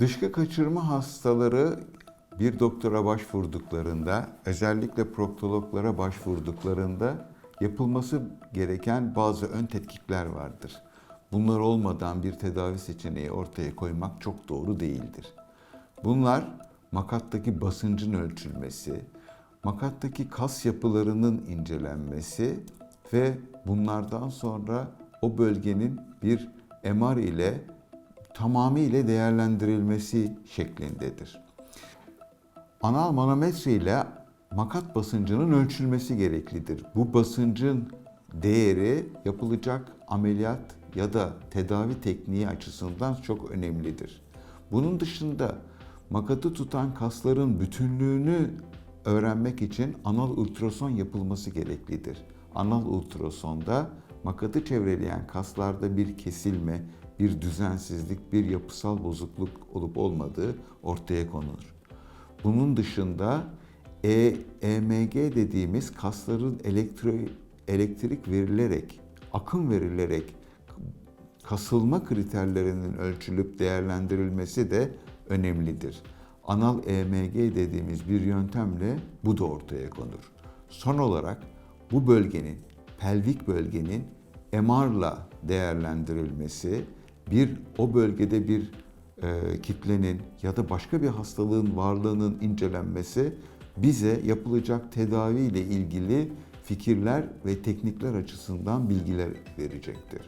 Dışkı kaçırma hastaları bir doktora başvurduklarında, özellikle proktologlara başvurduklarında yapılması gereken bazı ön tetkikler vardır. Bunlar olmadan bir tedavi seçeneği ortaya koymak çok doğru değildir. Bunlar makattaki basıncın ölçülmesi, makattaki kas yapılarının incelenmesi ve bunlardan sonra o bölgenin bir MR ile tamamıyla değerlendirilmesi şeklindedir. Anal manometre ile makat basıncının ölçülmesi gereklidir. Bu basıncın değeri yapılacak ameliyat ya da tedavi tekniği açısından çok önemlidir. Bunun dışında makatı tutan kasların bütünlüğünü öğrenmek için anal ultrason yapılması gereklidir. Anal ultrasonda makatı çevreleyen kaslarda bir kesilme, bir düzensizlik, bir yapısal bozukluk olup olmadığı ortaya konulur. Bunun dışında e, EMG dediğimiz kasların elektro, elektrik verilerek, akım verilerek kasılma kriterlerinin ölçülüp değerlendirilmesi de önemlidir. Anal EMG dediğimiz bir yöntemle bu da ortaya konur. Son olarak bu bölgenin, pelvik bölgenin MR'la değerlendirilmesi, bir o bölgede bir e, kitlenin ya da başka bir hastalığın varlığının incelenmesi bize yapılacak tedavi ile ilgili fikirler ve teknikler açısından bilgiler verecektir.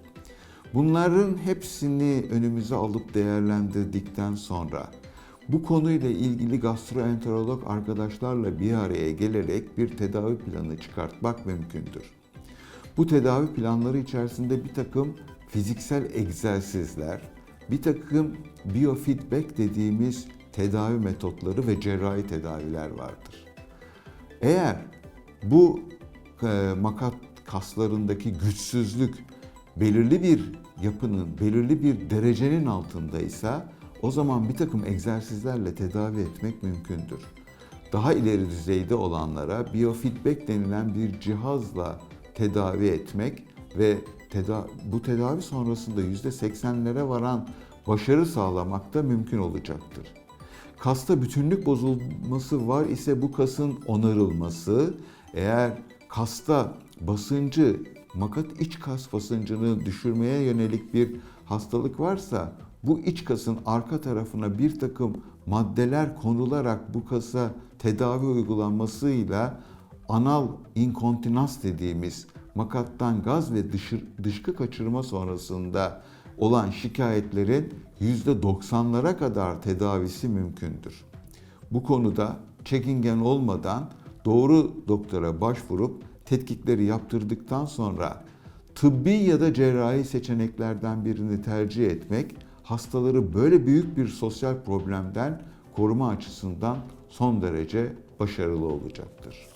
Bunların hepsini önümüze alıp değerlendirdikten sonra bu konuyla ilgili gastroenterolog arkadaşlarla bir araya gelerek bir tedavi planı çıkartmak mümkündür. Bu tedavi planları içerisinde bir takım fiziksel egzersizler, bir takım biofeedback dediğimiz tedavi metotları ve cerrahi tedaviler vardır. Eğer bu e, makat kaslarındaki güçsüzlük belirli bir yapının, belirli bir derecenin altındaysa o zaman bir takım egzersizlerle tedavi etmek mümkündür. Daha ileri düzeyde olanlara biofeedback denilen bir cihazla tedavi etmek ve teda bu tedavi sonrasında %80'lere varan başarı sağlamak da mümkün olacaktır. Kasta bütünlük bozulması var ise bu kasın onarılması, eğer kasta basıncı, makat iç kas basıncını düşürmeye yönelik bir hastalık varsa bu iç kasın arka tarafına bir takım maddeler konularak bu kasa tedavi uygulanmasıyla anal inkontinans dediğimiz makattan gaz ve dışı, dışkı kaçırma sonrasında olan şikayetlerin %90'lara kadar tedavisi mümkündür. Bu konuda çekingen olmadan doğru doktora başvurup tetkikleri yaptırdıktan sonra tıbbi ya da cerrahi seçeneklerden birini tercih etmek hastaları böyle büyük bir sosyal problemden koruma açısından son derece başarılı olacaktır.